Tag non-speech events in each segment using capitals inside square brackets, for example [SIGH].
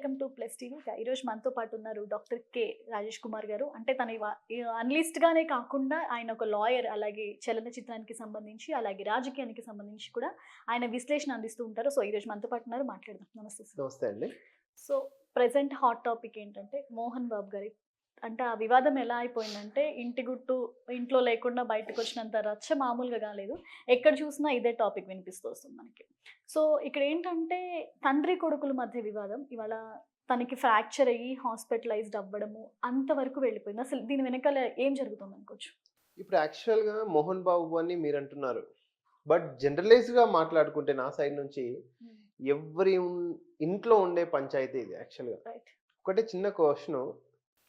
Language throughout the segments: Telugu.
Welcome to plus TV. ఈరోజు మనతో పాటు ఉన్నారు డాక్టర్ కె. రాజేష్ కుమార్ గారు. అంటే తన అనలిస్ట్ గానే కాకుండా ఆయన ఒక లాయర్ అలాగే చలనచిత్రానికి సంబంధించి అలాగే రాజకీయానికి సంబంధించి కూడా ఆయన విశ్లేషణ అందిస్తూ ఉంటారు. సో ఈరోజు మనతో పాటు ఉన్నారు. మాట్లాడదాం. నమస్తే నమస్తే అండి. సో ప్రజెంట్ హాట్ టాపిక్ ఏంటంటే మోహన్ బాబు గారి అంటే ఆ వివాదం ఎలా అయిపోయిందంటే ఇంటి గుట్టు ఇంట్లో లేకుండా బయటకు వచ్చినంత రచ్చ మామూలుగా కాలేదు. ఎక్కడ చూసినా ఇదే టాపిక్ వినిపిస్తూ వస్తుంది మనకి. సో ఇక్కడ ఏంటంటే తండ్రి కొడుకుల మధ్య వివాదం ఇవాళ తనకి ఫ్రాక్చర్ అయ్యి హాస్పిటలైజ్డ్ అవ్వడము అంతవరకు వెళ్ళిపోయింది. అసలు దీని వెనకాల ఏం జరుగుతుంది అనుకోవచ్చు? ఇప్పుడు యాక్చువల్గా మోహన్ బాబు అని మీరు అంటున్నారు. బట్ జనరలైజ్గా మాట్లాడుకుంటే నా సైడ్ నుంచి ఎవరి ఇంట్లో ఉండే పంచాయతీ ఇది యాక్చువల్గా. రైట్. ఒకటి చిన్న క్వశ్చన్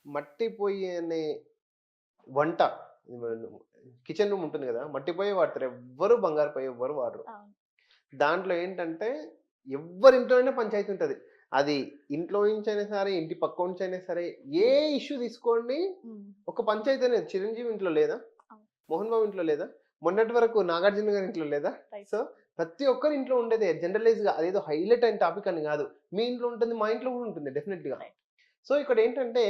మట్టి పొయ్యి అనే వంట కిచెన్ రూమ్ ఉంటుంది కదా మట్టి పొయ్యి వాడతారు. ఎవ్వరు బంగారు పొయ్యి ఎవ్వరు వాడరు. దాంట్లో ఏంటంటే ఎవరి ఇంట్లోనే పంచాయతీ ఉంటుంది. అది ఇంట్లో నుంచి అయినా సరే ఇంటి పక్క నుంచి అయినా సరే ఏ ఇష్యూ తీసుకోండి ఒక పంచాయతీ అనేది. చిరంజీవి ఇంట్లో లేదా. మోహన్ బాబు ఇంట్లో లేదా? మొన్నటి వరకు నాగార్జున గారి ఇంట్లో లేదా. సో ప్రతి ఒక్కరి ఇంట్లో ఉండేదే. జనరలైజ్గా అదేదో హైలైట్ అయిన టాపిక్ అని కాదు. మీ ఇంట్లో ఉంటుంది మా ఇంట్లో కూడా ఉంటుంది డెఫినెట్గా. సో ఇక్కడ ఏంటంటే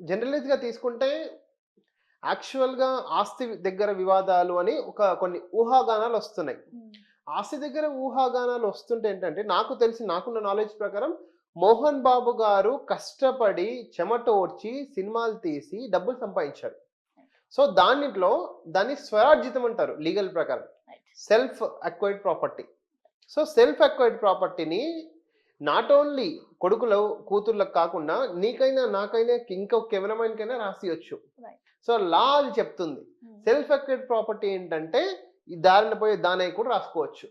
జనరలైజ్గా తీసుకుంటే యాక్చువల్గా ఆస్తి దగ్గర వివాదాలు అని ఒక కొన్ని ఊహాగానాలు వస్తున్నాయి. ఆస్తి దగ్గర ఊహాగానాలు వస్తుంటే ఏంటంటే నాకు తెలిసి నాకున్న నాలెడ్జ్ ప్రకారం మోహన్ బాబు గారు కష్టపడి చెమటోడ్చి సినిమాలు తీసి డబ్బులు సంపాదించారు. సో దానిలో దాన్ని స్వరార్జితం అంటారు లీగల్ ప్రకారం. Self acquired property. So self acquired ప్రాపర్టీని నాట్ ఓన్లీ కొడుకులు కూతుర్లకు కాకుండా నీకైనా నాకైనా ఇంకో కెమెరామైన్కైనా రాసియొచ్చు. సో లా అది చెప్తుంది. సెల్ఫ్ అక్వైర్డ్ ప్రాపర్టీ ఏంటంటే ఈ దారిన పోయే దానయ్య కూడా రాసుకోవచ్చు.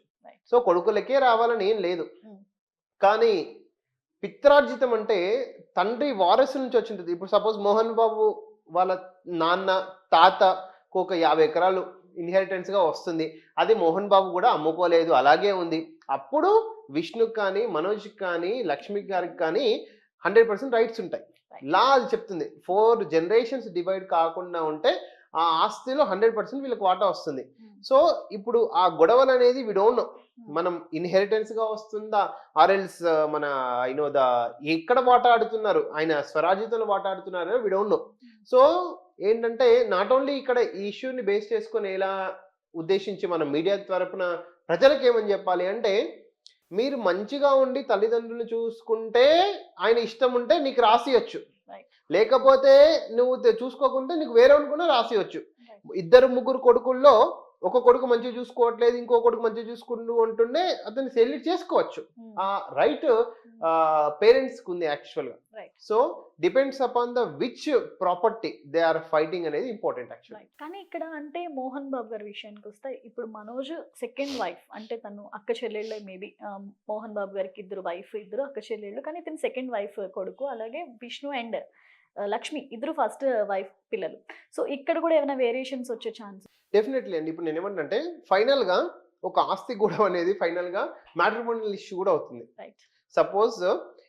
సో కొడుకులకే రావాలని ఏం లేదు. Hmm. కానీ పిత్రార్జితం అంటే తండ్రి వారసు నుంచి వచ్చింది ఇప్పుడు సపోజ్ మోహన్ బాబు వాళ్ళ నాన్న తాతకు ఒక యాభై ఎకరాలు ఇన్హెరిటెన్స్గా వస్తుంది. అది మోహన్ బాబు కూడా అమ్ముకోలేదు. అలాగే ఉంది. అప్పుడు విష్ణుకి కానీ మనోజ్కి కానీ లక్ష్మి గారికి కానీ హండ్రెడ్ పర్సెంట్ రైట్స్ ఉంటాయి. లా అది చెప్తుంది. ఫోర్ జనరేషన్స్ డివైడ్ కాకుండా ఉంటే ఆ ఆస్తిలో హండ్రెడ్ పర్సెంట్ వీళ్ళకి వాటా వస్తుంది. సో ఇప్పుడు ఆ గొడవలు అనేది వి డోంట్ నో మనం ఇన్హెరిటెన్స్గా వస్తుందా ఆర్ఎల్స్ మన యూనో ద ఎక్కడ వాటా ఆడుతున్నారు? ఆయన స్వరాజ్యతలో వాటా ఆడుతున్నారో వి డోంట్ నో సో ఏంటంటే నాట్ ఓన్లీ ఇక్కడ ఈ ఇష్యూని బేస్ చేసుకొని ఎలా ఉద్దేశించి మనం మీడియా తరపున ప్రజలకు ఏమని చెప్పాలి అంటే మీరు మంచిగా ఉండి తల్లిదండ్రులు చూసుకుంటే ఆయన ఇష్టం ఉంటే నీకు రాసియొచ్చు. లేకపోతే నువ్వు చూసుకోకుంటే నీకు వేరే కూడా రాసియొచ్చు ఇద్దరు ముగ్గురు కొడుకుల్లో ఒక కొడుకు మంచిగా చూసుకోవట్లేదు ఇంకో కొడుకు మంచిగా చూసుకుంటూ ఉంటుండే అతన్ని సెల్యూట్ చేసుకోవచ్చు. ఆ రైట్ పేరెంట్స్కి ఉంది యాక్చువల్గా. So depends upon the which property they are fighting అనేది ఇంపార్టెంట్ యాక్చువల్. కానీ ఇక్కడ అంటే మోహన్ బాబు గారి విషయానికి వస్తే ఇప్పుడు మనోజ్ సెకండ్ వైఫ్ అంటే తను అక్క చెల్లెళ్ళే మేబీ మోహన్ బాబు గారికి ఇద్దరు వైఫ్ ఇద్దరు అక్క చెల్లెళ్ళు. కానీ ఇతను సెకండ్ వైఫ్ కొడుకు. అలాగే విష్ణు అండ్ లక్ష్మి ఇద్దరు ఫస్ట్ వైఫ్ పిల్లలు. సో ఇక్కడ కూడా ఏమైనా వేరియేషన్స్ వచ్చే ఛాన్స్ డెఫినెట్లీ అండి. ఇప్పుడు నేను ఏమంటే ఫైనల్గా ఒక ఆస్తి గొడవ అనేది ఫైనల్గా మ్యాట్రిమోనియల్ ఇష్యూ కూడా అవుతుంది. రైట్ సపోజ్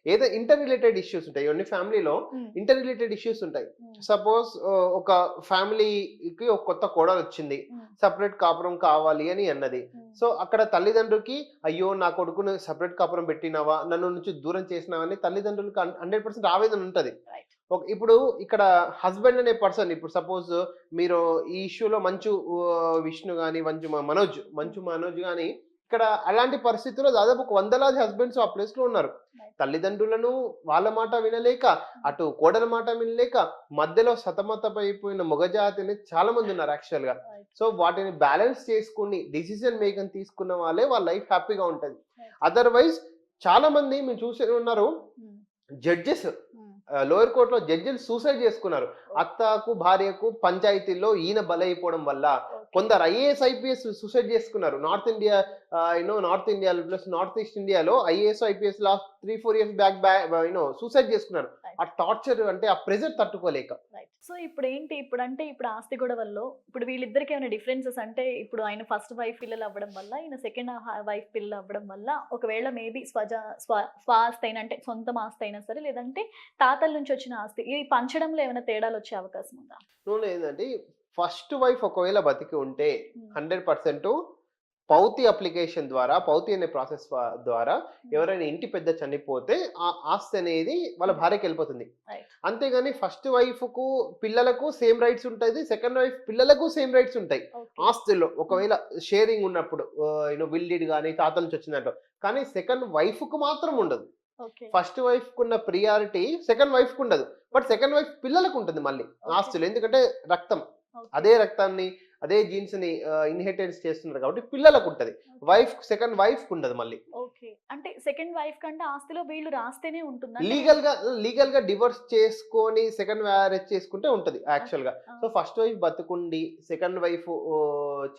ఏదో ఇంటర్ రిలేటెడ్ ఇష్యూస్ ఉంటాయి. ఇవన్నీ ఫ్యామిలీలో ఇంటర్ రిలేటెడ్ ఇష్యూస్ ఉంటాయి. సపోజ్ ఒక ఫ్యామిలీకి ఒక కొత్త కోడలు వచ్చింది. సపరేట్ కాపురం కావాలి అని అన్నది. సో అక్కడ తల్లిదండ్రులకి అయ్యో నా కొడుకును సపరేట్ కాపురం పెట్టినావా? నన్ను నుంచి దూరం చేసినావా? అని తల్లిదండ్రులకు హండ్రెడ్ పర్సెంట్ ఆవేదన ఉంటది. ఒక- ఇప్పుడు ఇక్కడ హస్బెండ్ అనే పర్సన్ ఇప్పుడు సపోజ్ మీరు ఈ ఇష్యూలో మంచు విష్ణు కానీ మంచు మనోజ్ మంచు మనోజ్ కానీ ఇక్కడ అలాంటి పరిస్థితుల్లో దాదాపు ఒక వందలాది హస్బెండ్స్ ఆ ప్లేస్లో ఉన్నారు. తల్లిదండ్రులను వాళ్ళ మాట వినలేక అటు కోడల మాట వినలేక మధ్యలో సతమతమైపోయిన మొగజాతి అనేది చాలా మంది ఉన్నారు యాక్చువల్గా సో వాటిని బ్యాలెన్స్ చేసుకుని డిసిజన్ మేకింగ్ తీసుకున్న వాళ్ళే వాళ్ళ లైఫ్ హ్యాపీగా ఉంటది. అదర్వైజ్ చాలా మంది మీరు చూసే ఉన్నారు జడ్జెస్. లోయర్ కోర్టులో జడ్జిలు సూసైడ్ చేసుకున్నారు. అత్తకు భార్యకు పంచాయతీల్లో ఈయన బలైపోవడం వల్ల కొందరు ఐఏఎస్ ఐపీఎస్ సూసైడ్ చేసుకున్నారు. North India you know north India plus north east ఇండియాలో IAS IPS last three four years back back you know suicide చేసుకున్నారు. ఆ టార్చర్ అంటే ఆ ప్రెజర్ తట్టుకోలేక. సో ఇప్పుడు ఏంటి ఇప్పుడు అంటే ఇప్పుడు ఆస్తి గొడవల్లో ఇప్పుడు వీళ్ళిద్దరికి ఏమైనా డిఫరెన్సెస్ అంటే ఇప్పుడు ఆయన ఫస్ట్ వైఫ్ పిల్లలు అవ్వడం వల్ల ఈయన సెకండ్ వైఫ్ పిల్లలు అవ్వడం వల్ల ఒకవేళ మేబీ స్వజ స్వ స్వాస్తి అయినా అంటే సొంతం ఆస్తి అయినా సరే లేదంటే తాతల నుంచి వచ్చిన ఆస్తి ఇది పంచడంలో ఏమైనా తేడాలు వచ్చే అవకాశం ఉందా? ఏంటంటే ఫస్ట్ వైఫ్ ఒకవేళ బతికి ఉంటే హండ్రెడ్ పర్సెంట్ పౌతి అప్లికేషన్ ద్వారా పౌతి అనే ప్రాసెస్ ద్వారా ఎవరైనా ఇంటి పెద్ద చనిపోతే ఆ ఆస్తి అనేది వాళ్ళ భార్యకి వెళ్ళిపోతుంది. అంతేగాని ఫస్ట్ వైఫ్కు పిల్లలకు సేమ్ రైట్స్ ఉంటుంది సెకండ్ వైఫ్ పిల్లలకు సేమ్ రైట్స్ ఉంటాయి. ఆస్తుల్లో ఒకవేళ షేరింగ్ ఉన్నప్పుడు యూనో విల్లిడ్ కానీ తాతల నుంచి వచ్చినట్టు కానీ సెకండ్ వైఫ్కు మాత్రం ఉండదు. ఫస్ట్ వైఫ్ కున్న ప్రియారిటీ సెకండ్ వైఫ్కు ఉండదు బట్ సెకండ్ వైఫ్ పిల్లలకు ఉంటుంది మళ్ళీ. ఆస్తులు ఎందుకంటే రక్తం. అదే రక్తాన్ని అదే జీన్స్ని ఇన్హెరిటెన్స్ చేస్తున్నారు కాబట్టి పిల్లలకు ఉంటది వైఫ్ సెకండ్ వైఫ్కు ఉండదు మళ్ళీ. ఓకే. అంటే సెకండ్ వైఫ్ కంటే ఆస్తిలో వీళ్ళు రాస్తేనే ఉంటుందా? లీగల్గా లీగల్గా డివోర్స్ చేసుకొని సెకండ్ మ్యారేజ్ చేసుకుంటే ఉంటది యాక్చువల్గా సో ఫస్ట్ వైఫ్ బతుకుండి సెకండ్ వైఫ్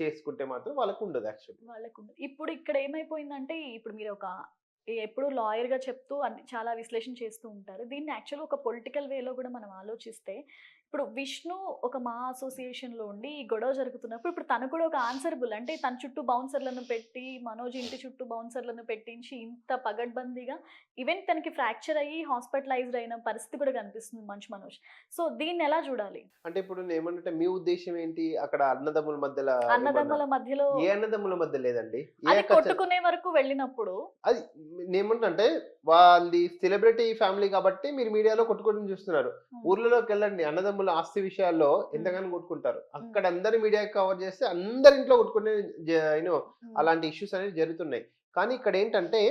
చేసుకుంటే మాత్రం వాళ్ళకు ఉండదు యాక్చువల్ వాళ్ళకు. ఇప్పుడు ఇక్కడ ఏమైపోయిందంటే ఇప్పుడు మీరు ఒక ఎప్పుడు లాయర్గా చెప్తూ అన్ని చాలా విశ్లేషణ చేస్తూ ఉంటారు. దీన్ని యాక్చువల్ ఒక పొలిటికల్ వేలో కూడా మనం ఆలోచిస్తే ఇప్పుడు విష్ణు ఒక మా అసోసియేషన్లో ఉండి ఈ గొడవ జరుగుతున్నప్పుడు ఇప్పుడు తను కూడా ఒక ఆన్సరబుల్ అంటే తన చుట్టూ బౌన్సర్లను పెట్టి మనోజ్ ఇంటి చుట్టూ బౌన్సర్లను పెట్టించి ఇంత పగడ్బందీగా ఈవెన్ తనకి ఫ్రాక్చర్ అయ్యి హాస్పిటలైజ్డ్ అయిన పరిస్థితి కూడా కనిపిస్తుంది మంచు మనోజ్. సో దీన్ని ఎలా చూడాలి? అంటే ఇప్పుడు ఏమంటే మీ ఉద్దేశం ఏంటి? అక్కడ అన్నదమ్ముల మధ్యలో అన్నదమ్ముల మధ్యలో ఏ అన్నదమ్ముల మధ్య లేదండి. కొట్టుకునే వరకు వెళ్ళినప్పుడు అది నేనేమంటే వాళ్ళది సెలబ్రిటీ ఫ్యామిలీ కాబట్టి మీరు మీడియాలో కొట్టుకోవడం చూస్తున్నారు. ఊర్లలోకి వెళ్ళండి. అన్నదమ్ముల ఆస్తి విషయాల్లో ఎంతగానో కొట్టుకుంటారు. అక్కడ అందరి మీడియా కవర్ చేస్తే అందరి ఇంట్లో కొట్టుకునే యూనో అలాంటి ఇష్యూస్ అనేవి జరుగుతున్నాయి. కానీ ఇక్కడ ఏంటంటే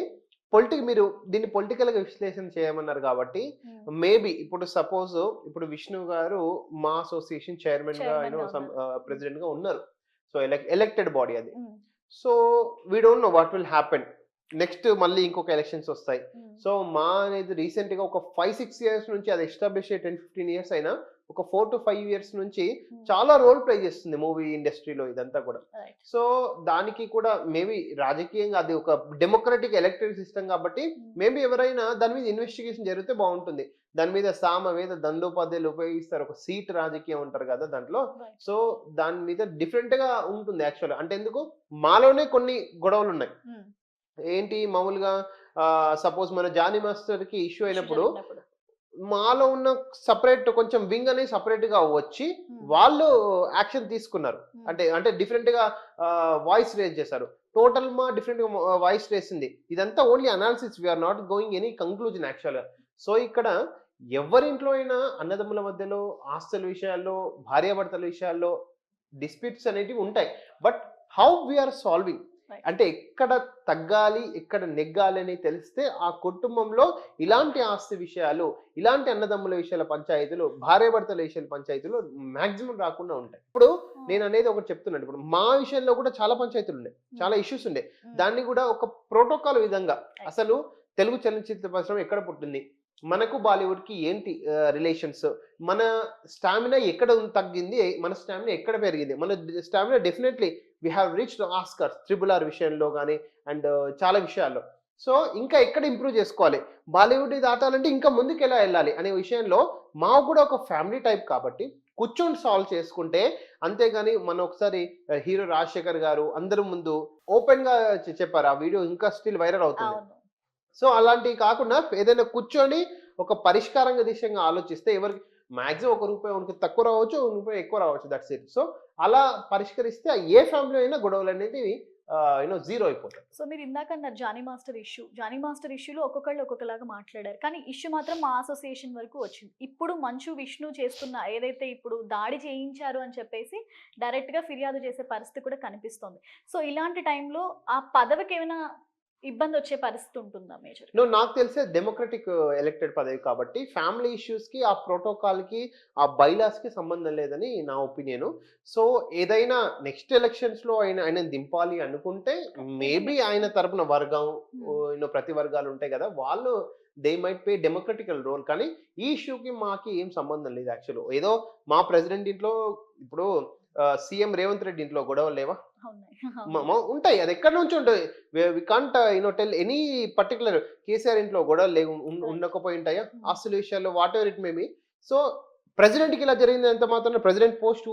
పొలిటిక్ మీరు దీన్ని పొలిటికల్గా విశ్లేషణ చేయమన్నారు కాబట్టి మేబీ ఇప్పుడు సపోజ్ ఇప్పుడు విష్ణు గారు మా అసోసియేషన్ చైర్మన్గా ప్రెసిడెంట్గా ఉన్నారు. సో ఎలక్టెడ్ బాడీ అది. So we don't know what will happen next మళ్ళీ ఇంకొక ఎలక్షన్స్ వస్తాయి. సో మా అనేది రీసెంట్గా ఒక ఫైవ్ సిక్స్ ఇయర్స్ నుంచి అది ఎస్టాబ్లిష్ అయ్యి టెన్ ఫిఫ్టీన్ ఇయర్స్ అయినా ఒక ఫోర్ టు ఫైవ్ ఇయర్స్ నుంచి ఉమ్, చాలా రోల్ ప్లే చేస్తుంది మూవీ ఇండస్ట్రీలో ఇదంతా కూడా. సో దానికి కూడా మేబీ రాజకీయంగా అది ఒక డెమోక్రటిక్ ఎలక్టెడ్ సిస్టమ్ కాబట్టి ఉమ్, మేబీ ఎవరైనా దాని మీద ఇన్వెస్టిగేషన్ జరిగితే బాగుంటుంది. దాని మీద సామ వేద దండోపాధ్యాయులు ఉపయోగిస్తారు. ఒక సీట్ రాజకీయం అంటారు కదా దాంట్లో. సో దాని మీద డిఫరెంట్గా ఉంటుంది యాక్చువల్. అంటే ఎందుకు? మాలోనే కొన్ని గొడవలు ఉన్నాయి. ఉమ్, ఏంటి? మామూలుగా సపోజ్ మన జానీ మాస్టర్కి ఇష్యూ అయినప్పుడు. మాలో ఉన్న సపరేట్ కొంచెం వింగ్ అనేది సపరేట్గా వచ్చి ఉమ్, వాళ్ళు యాక్షన్ తీసుకున్నారు. ఉమ్, అంటే అంటే డిఫరెంట్గా వాయిస్ రేజ్ చేశారు. టోటల్ మా డిఫరెంట్గా వాయిస్ రేసింది ఇదంతా only analysis we are not going any conclusion actual so ఇక్కడ ఎవరింట్లో అయినా అన్నదమ్ముల మధ్యలో ఆస్తుల విషయాల్లో భార్యాభర్తల విషయాల్లో డిస్ప్యూట్స్ అనేటివి ఉంటాయి. But how we are solving. అంటే ఎక్కడ తగ్గాలి ఎక్కడ నెగ్గాలి అని తెలిస్తే ఆ కుటుంబంలో ఇలాంటి ఆస్తి విషయాలు ఇలాంటి అన్నదమ్ముల విషయాల పంచాయతీలు భార్యాభర్తల విషయాల పంచాయతీలు మాక్సిమం రాకుండా ఉంటాయి. ఇప్పుడు నేను అనేది ఒకటి చెప్తున్నాను. ఇప్పుడు మా విషయంలో కూడా చాలా పంచాయతీలు ఉండే చాలా ఇష్యూస్ ఉండే. దాన్ని కూడా ఒక ప్రోటోకాల్ విధంగా అసలు తెలుగు చలనచిత్ర పరిశ్రమ ఎక్కడ పుట్టింది? మనకు బాలీవుడ్కి ఏంటి రిలేషన్స్ మన స్టామినా ఎక్కడ తగ్గింది? మన స్టామినా ఎక్కడ పెరిగింది? మన stamina definitely we have reach Oscar triple R విషయంలో కానీ అండ్ చాలా విషయాల్లో. సో ఇంకా ఎక్కడ ఇంప్రూవ్ చేసుకోవాలి? బాలీవుడ్ దాటాలంటే ఇంకా ముందుకు ఎలా వెళ్ళాలి అనే విషయంలో మాకు కూడా ఒక ఫ్యామిలీ టైప్ కాబట్టి కూర్చొని సాల్వ్ చేసుకుంటే అంతేగాని మన ఒకసారి హీరో రాజశేఖర్ గారు అందరి ముందు ఓపెన్గా చెప్పారు. ఆ వీడియో ఇంకా స్టిల్ వైరల్ అవుతుంది. సో అలాంటివి కాకుండా ఏదైనా కూర్చొని ఒక పరిష్కారంగా దిశగా ఆలోచిస్తే ఎవరికి మాక్సిమం ఒక రూపాయి తక్కువ రావచ్చు ఒక రూపాయి ఎక్కువ రావచ్చు. దట్స్ ఇట్ సో అలా పరిష్కరిస్తే ఏ ఫ్యామిలీ అయినా గొడవలు అనేది యూనో జీరో అయిపోతాయి. సో మీరు ఇందాక అన్నారు Jani master issue. Jani master ఇష్యూలో ఒక్కొక్కళ్ళు ఒక్కొక్కలాగా మాట్లాడారు. కానీ ఇష్యూ మాత్రం మా అసోసియేషన్ వరకు వచ్చింది. ఇప్పుడు మంచు విష్ణు చేస్తున్న ఏదైతే ఇప్పుడు దాడి చేయించారు అని చెప్పేసి డైరెక్ట్గా ఫిర్యాదు చేసే పరిస్థితి కూడా కనిపిస్తుంది. సో ఇలాంటి టైంలో ఆ పదవికి ఏమైనా ఇబ్బంది వచ్చే పరిస్థితి ఉంటుందా మేజర్? నువ్వు నాకు తెలిసే డెమోక్రటిక్ ఎలక్టెడ్ పదవి కాబట్టి ఫ్యామిలీ ఇష్యూస్కి ఆ ప్రోటోకాల్కి ఆ బైలాస్కి సంబంధం లేదని నా ఒపీనియన్. సో ఏదైనా నెక్స్ట్ ఎలక్షన్స్లో ఆయన ఆయన దింపాలి అనుకుంటే మేబీ ఆయన తరపున వర్గం యూనో ప్రతి వర్గాలు ఉంటాయి కదా వాళ్ళు they might pay democratical role కానీ ఈ ఇష్యూకి మాకి ఏం సంబంధం లేదు యాక్చువల్. ఏదో మా ప్రెసిడెంట్ ఇంట్లో ఇప్పుడు సీఎం రేవంత్ రెడ్డి ఇంట్లో గొడవలు లేవా? [LAUGHS] ఉంటాయి. అది ఎక్కడి నుంచి ఉంటాయి we can't you know tell any particular KCR ఇంట్లో గొడవలు లేవు. ఉండకపోయి ఉంటాయా? Hmm. ఆస్తుల విషయాల్లో whatever it maybe so ప్రెసిడెంట్కి ఇలా జరిగింది ఎంత మాత్రం ప్రెసిడెంట్ పోస్ట్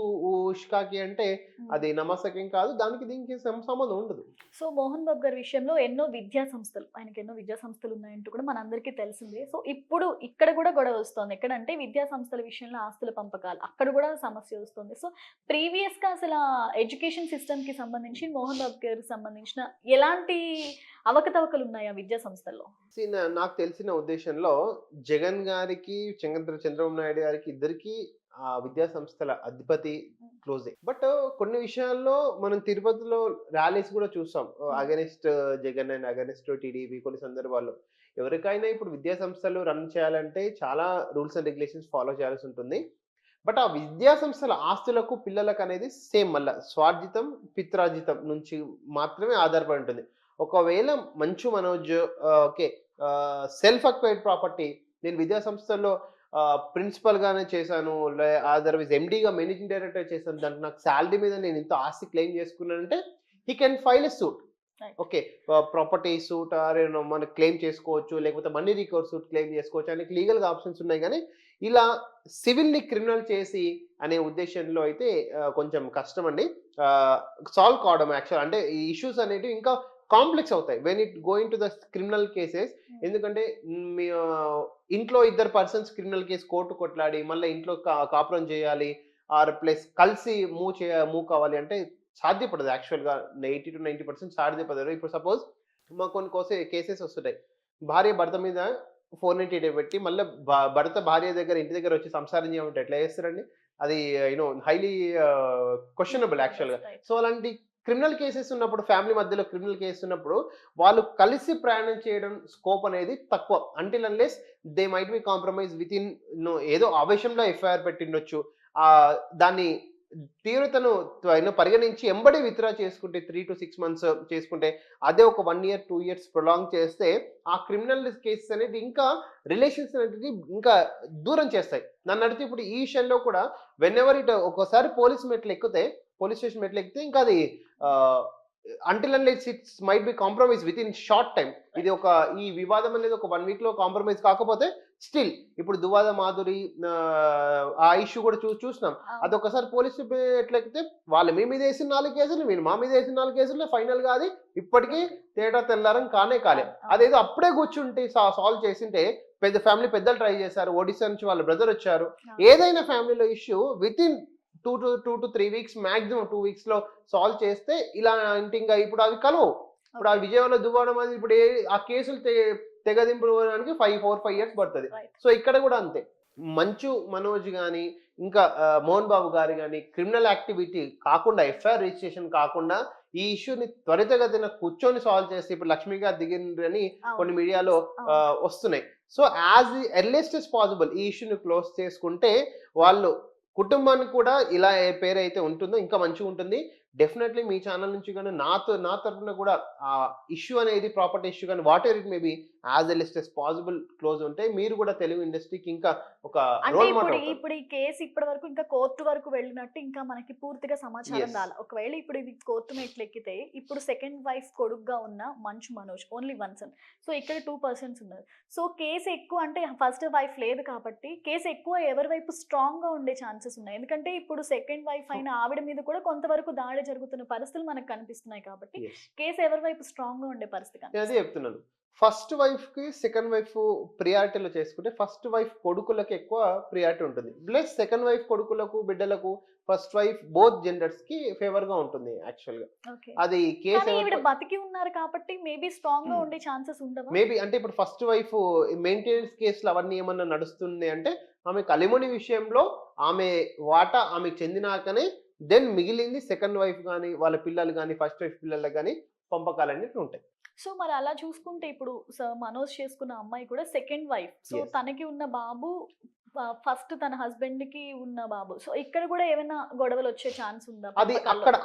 ఉష్కాకి అంటే అది నమస్తకం కాదు దానికి దీనికి సంబంధం ఉండదు. సో మోహన్ బాబు గారి విషయంలో ఎన్నో విద్యా సంస్థలు ఆయనకి ఎన్నో విద్యా సంస్థలు ఉన్నాయంటూ కూడా మనందరికీ తెలిసిందే. సో ఇప్పుడు ఇక్కడ కూడా గొడవ వస్తుంది. ఎక్కడంటే విద్యా సంస్థల విషయంలో ఆస్తుల పంపకాలు అక్కడ కూడా సమస్య వస్తుంది. సో ప్రీవియస్గా అసలు ఎడ్యుకేషన్ సిస్టమ్కి సంబంధించి మోహన్ బాబు గారికి సంబంధించిన ఎలాంటి అవకతవకలు ఉన్నాయి విద్యా సంస్థల్లో? నాకు తెలిసిన ఉద్దేశంలో జగన్ గారికి చంద్ర చంద్రబాబు నాయుడు గారికి ఇద్దరికి ఆ విద్యా సంస్థల అధిపతి క్లోజే. బట్ కొన్ని విషయాల్లో మనం తిరుపతిలో ర్యాలీస్ కూడా చూసాం. Against Jagan and against TDP కొన్ని సందర్భాల్లో. ఎవరికైనా ఇప్పుడు విద్యా సంస్థలు రన్ చేయాలంటే చాలా రూల్స్ అండ్ రెగ్యులేషన్స్ ఫాలో చేయాల్సి ఉంటుంది. బట్ ఆ విద్యా సంస్థల ఆస్తులకు పిల్లలకు అనేది సేమ్ మళ్ళా. స్వార్జితం పిత్రార్జితం నుంచి మాత్రమే ఆధారపడి ఉంటుంది. ఒకవేళ Manchu Manoj okay self acquired property నేను విద్యా సంస్థల్లో ప్రిన్సిపల్ గానే చేశాను అదర్వైజ్ ఎండీగా మేనేజింగ్ డైరెక్టర్ చేశాను దాంట్లో నాకు శాలరీ మీద నేను ఇంత ఆస్తి claim చేసుకున్నానంటే he can file a suit. Okay property suit మనం క్లెయిమ్ చేసుకోవచ్చు లేకపోతే మనీ రికవర్ సూట్ క్లెయిమ్ చేసుకోవచ్చు అనేక లీగల్గా ఆప్షన్స్ ఉన్నాయి కానీ ఇలా సివిల్ని క్రిమినల్ చేసి అనే ఉద్దేశంలో అయితే కొంచెం కష్టం అండి సాల్వ్ కావడం యాక్చువల్ అంటే ఈ ఇష్యూస్ అనేవి ఇంకా కాంప్లెక్స్ అవుతాయి. When it going to the criminal cases ఎందుకంటే మ్, ఇంట్లో ఇద్దరు పర్సన్స్ క్రిమినల్ కేసు కోర్టు కొట్లాడి మళ్ళీ ఇంట్లో కా- కాపురం చేయాలి ఆర్ ప్లస్ కలిసి మూవ్ చేయ మూవ్ కావాలి అంటే సాధ్యపడదు. యాక్చువల్గా ఎయిటీ టు నైంటీ పర్సెంట్ సాధ్యపడదు. ఇప్పుడు సపోజ్ మా కొన్ని కోసే కేసెస్ వస్తున్నాయి భార్య భర్త మీద ఫోర్ నైంటీ డే పెట్టి మళ్ళీ భర్త భార్య దగ్గర ఇంటి దగ్గర వచ్చి సంసారం చేయమంటే ఎట్లా చేస్తారండి? అది యూనో హైలీ క్వశ్చనబుల్ యాక్చువల్గా. సో అలాంటి క్రిమినల్ కేసెస్ ఉన్నప్పుడు ఫ్యామిలీ మధ్యలో క్రిమినల్ కేసు ఉన్నప్పుడు వాళ్ళు కలిసి ప్రయాణం చేయడం స్కోప్ అనేది తక్కువ. Until unless they might be compromise with in ఏదో ఆవేశంలో ఎఫ్ఐఆర్ పెట్టిండొచ్చు. ఆ దాన్ని తీవ్రతను పరిగణించి ఎంబడి విత్డ్రా చేసుకుంటే త్రీ టు సిక్స్ మంత్స్ చేసుకుంటే అదే ఒక one year two years prolong చేస్తే ఆ క్రిమినల్ కేసెస్ అనేది ఇంకా రిలేషన్స్ అనేది ఇంకా దూరం చేస్తాయి. నన్ను అడిగితే ఇప్పుడు ఈ విషయంలో కూడా వెన్ ఎవర్ ఇట్ ఒక్కోసారి పోలీస్ మెట్లు ఎక్కితే పోలీస్ స్టేషన్ మెట్లు ఎక్కితే ఇంకా అది until and it's might be compromise with in short time ఇది ఒక ఈ వివాదం అనేది ఒక వన్ వీక్లో కాంప్రమైజ్ కాకపోతే స్టిల్ ఇప్పుడు దువాద మాధురి ఆ, ఇష్యూ కూడా చూ చూసినాం. అది ఒకసారి పోలీసు ఎట్లెక్కితే వాళ్ళు మీ మీద వేసిన నాలుగు కేసులు మీరు మా మీద వేసిన నాలుగు కేసులు ఫైనల్గా అది ఇప్పటికీ తేడా తెల్లారం కానే కాలే. అదేదో అప్పుడే కూర్చుంటే సాల్వ్ చేసింటే పెద్ద ఫ్యామిలీ పెద్దలు ట్రై చేశారు ఒడిశా నుంచి వాళ్ళ బ్రదర్ వచ్చారు. ఏదైనా ఫ్యామిలీలో issue with in two to two to three weeks maximum two వీక్స్లో solve చేస్తే ఇలా అంటే ఇంకా ఇప్పుడు అవి కలవు. ఇప్పుడు ఆ విజయవాడలో దువ్వడం అది ఇప్పుడు ఆ కేసులు తె- తెగదింపుకోవడానికి ఫైవ్ ఫోర్ ఫైవ్ ఇయర్స్ పడుతుంది. సో ఇక్కడ కూడా అంతే. మంచు మనోజ్ గాని ఇంకా మోహన్ బాబు గారు కానీ క్రిమినల్ యాక్టివిటీ కాకుండా ఎఫ్ఐఆర్ రిజిస్ట్రేషన్ కాకుండా ఈ ఇష్యూని త్వరితగతిన కూర్చొని సాల్వ్ చేస్తే ఇప్పుడు లక్ష్మి గారు దిగిండ్రని కొన్ని మీడియాలో వస్తున్నాయి. So as earliest is possible ఈ ఇష్యూని క్లోజ్ చేసుకుంటే వాళ్ళు కుటుంబానికి కూడా ఇలా ఏ పేరైతే ఉంటుందో ఇంకా మంచిగా ఉంటుంది. డెఫినెట్లీ మీ ఛానల్ నుంచి కానీ నాతో నా తరఫున కూడా ఆ ఇష్యూ అనేది ప్రాపర్టీ ఇష్యూ కానీ whatever it may be as earliest as possible close ఉంటే మీరు కూడా తెలుగు ఇండస్ట్రీకి ఇంకా ఒక అంటే ఇప్పుడు ఇప్పుడు ఈ కేసు ఇప్పటి వరకు ఇంకా కోర్టు వరకు వెళ్ళినట్టు ఇంకా మనకి పూర్తిగా సమాచారం. రాల. ఒకవేళ ఇప్పుడు ఇది కోర్టు మెట్లు ఎక్కితే ఇప్పుడు సెకండ్ వైఫ్ కొడుకుగా ఉన్న Manchu Manoj only one son so ఇక్కడ టూ పర్సన్స్ ఉన్నారు. సో కేసు ఎక్కువ అంటే ఫస్ట్ వైఫ్ లేదు కాబట్టి కేసు ఎక్కువ ఎవరి వైపు స్ట్రాంగ్గా ఉండే ఛాన్సెస్ ఉన్నాయి. ఎందుకంటే ఇప్పుడు సెకండ్ వైఫ్ అయిన ఆవిడ మీద కూడా కొంతవరకు దాడి జరుగుతున్న పరిస్థితులు మనకు కనిపిస్తున్నాయి కాబట్టి కేసు ఎవరి వైపు స్ట్రాంగ్గా ఉండే పరిస్థితి అదే. చెప్తున్నాను. ఫస్ట్ వైఫ్కి సెకండ్ వైఫ్ ప్రియారిటీలో చేసుకుంటే ఫస్ట్ వైఫ్ కొడుకులకు ఎక్కువ ప్రియారిటీ ఉంటుంది ప్లస్ సెకండ్ వైఫ్ కొడుకులకు బిడ్డలకు ఫస్ట్ వైఫ్ బోత్ జెండర్స్కి ఫేవర్గా ఉంటుంది యాక్చువల్గా. అది కేసు బతికి ఉన్నారు కాబట్టి మేబీ స్ట్రాంగ్గా. ఉండే ఛాన్సెస్ ఉండవా మేబీ అంటే ఇప్పుడు ఫస్ట్ వైఫ్ మెయింటెనెన్స్ కేసులు అవన్నీ ఏమన్నా నడుస్తుంది అంటే ఆమె కలిమొని విషయంలో ఆమె వాటా ఆమెకు చెందినాకనే దెన్ మిగిలింది సెకండ్ వైఫ్ కానీ వాళ్ళ పిల్లలు కానీ ఫస్ట్ వైఫ్ పిల్లలకు కానీ పంపకాలన్నీ ఉంటాయి సో మరి అలా చూసుకుంటే ఇప్పుడు స- మనోజ్ చేసుకున్న అమ్మాయి కూడా సెకండ్ వైఫ్ సో. తనకి ఉన్న బాబు ఫస్ట్ తన హస్బెండ్కి ఉన్న బాబు. సో ఇక్కడ కూడా ఏమైనా గొడవలు వచ్చే ఛాన్స్ ఉందా? అది? అక్కడ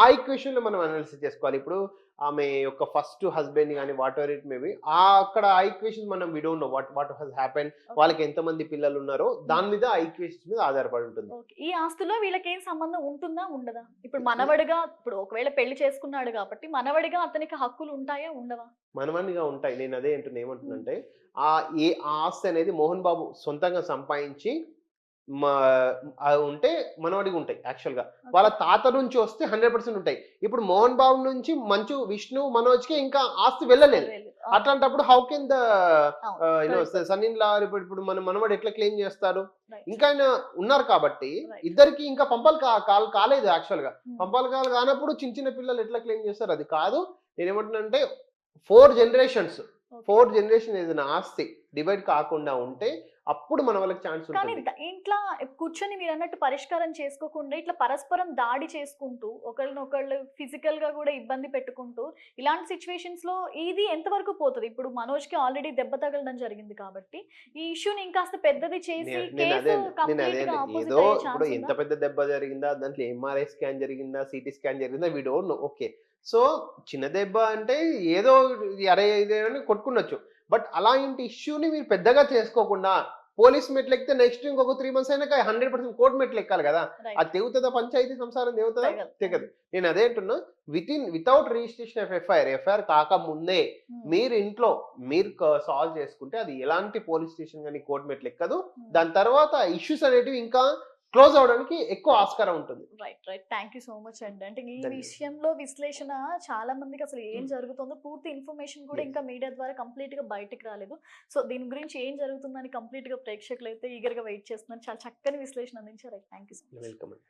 ఆ ఈక్వేషన్లో మనం అనాలిసిస్ చేసుకోవాలి. ఇప్పుడు ఆమె యొక్క ఫస్ట్ హస్బెండ్ కానీ వాట్ ఎవర్ ఇట్ మేబీ ఆ అక్కడ ఆ ఈక్వేషన్ మనం we don't know what what has happen. వాళ్ళకి ఎంతమంది పిల్లలు ఉన్నారో దాని మీద ఆ ఈక్వేషన్ మీద ఆధారపడి ఉంటుంది. ఈ ఆస్తిలో వీళ్ళకి ఏం సంబంధం ఉంటుందా ఉండదా? ఇప్పుడు మనవడిగా ఇప్పుడు ఒకవేళ పెళ్ళి చేసుకున్నాడు కాబట్టి మనవడిగా అతనికి హక్కులు ఉంటాయా ఉండవా? మనమనిగా ఉంటాయి. నేను అదే అంటున్నా. ఏమంటున్నంటే ఆ ఏ ఆస్తి అనేది మోహన్ బాబు సొంతంగా సంపాదించి ఉంటే మనవడికి ఉంటాయి యాక్చువల్గా వాళ్ళ తాత నుంచి వస్తే హండ్రెడ్ పర్సెంట్ ఉంటాయి. ఇప్పుడు మోహన్ బాబు నుంచి మంచు విష్ణు మనోజ్కి ఇంకా ఆస్తి వెళ్ళలేదు. అట్లాంటప్పుడు how can the son in law ఇప్పుడు మన మనవాడు ఎట్లా క్లెయిమ్ చేస్తారు ఇంకా ఆయన ఉన్నారు కాబట్టి. ఇద్దరికి ఇంకా పంపాలు కాల్ కాలేదు యాక్చువల్గా Hmm. పంపాలు కాలు కానప్పుడు చిన్న చిన్న పిల్లలు ఎట్లా క్లెయిమ్ చేస్తారు? అది కాదు. నేను ఏమంటున్నానంటే ఫోర్ జనరేషన్స్. ఫోర్ జనరేషన్ ఏదైనా ఆస్తి డివైడ్ కాకుండా ఉంటే అప్పుడు మన వాళ్ళకి ఛాన్స్ కానీ ఇంట్లో కూర్చొని మీరు అన్నట్టు పరిష్కారం చేసుకోకుండా ఇట్లా పరస్పరం దాడి చేసుకుంటూ ఒకళ్ళనొకళ్ళు ఫిజికల్గా కూడా ఇబ్బంది పెట్టుకుంటూ ఇలాంటి సిచ్యువేషన్స్లో ఇది ఎంతవరకు పోతుంది? ఇప్పుడు మనోజ్కి ఆల్రెడీ దెబ్బ తగలడం జరిగింది కాబట్టి ఈ ఇష్యూని ఇంకాస్త పెద్దది చేసి ఏదో ఇప్పుడు ఎంత పెద్ద దెబ్బ జరిగిందా? దాంట్లో ఎంఆర్ఐ స్కాన్ జరిగిందా? సిటీ స్కాన్ జరిగిందా? We don't know. Okay. So చిన్న దెబ్బ అంటే ఏదో అరే ఇదే అని కొట్టుకున్నచ్చు బట్ అలాంటి ఇష్యూని మీరు పెద్దగా చేసుకోకుండా పోలీస్ మెట్లు ఎక్కితే నెక్స్ట్ ఇంకొక త్రీ మంత్స్ అయినాక హండ్రెడ్ పర్సెంట్ కోర్టు మెట్లు ఎక్కాలి కదా అది తెగుతుందా? పంచాయతీ సంసారం తెగుతుందా? తెగదు. నేను అదే అంటున్నా with in without registration of FIR FIR కాక ముందే మీరు ఇంట్లో మీరు సాల్వ్ చేసుకుంటే అది ఎలాంటి పోలీస్ స్టేషన్ కానీ కోర్టు మెట్లు ఎక్కదు దాని తర్వాత ఇష్యూస్ అనేటివి ఇంకా క్లోజ్ అవడానికి ఎక్కువ ఆస్కారం ఉంటుంది. Right right thank you so much అండి. అంటే ఈ. విషయంలో విశ్లేషణ చాలా మందికి అసలు ఏం Hmm. జరుగుతుందో పూర్తి ఇన్ఫర్మేషన్ కూడా. ఇంకా మీడియా ద్వారా కంప్లీట్గా బయటకు రాలేదు. సో దీని గురించి ఏం జరుగుతుందని కంప్లీట్గా ప్రేక్షకులు అయితే ఈగర్గా వెయిట్ చేస్తున్నారు. చాలా చక్కని విశ్లేషణ అందించారు. Thank you so much welcome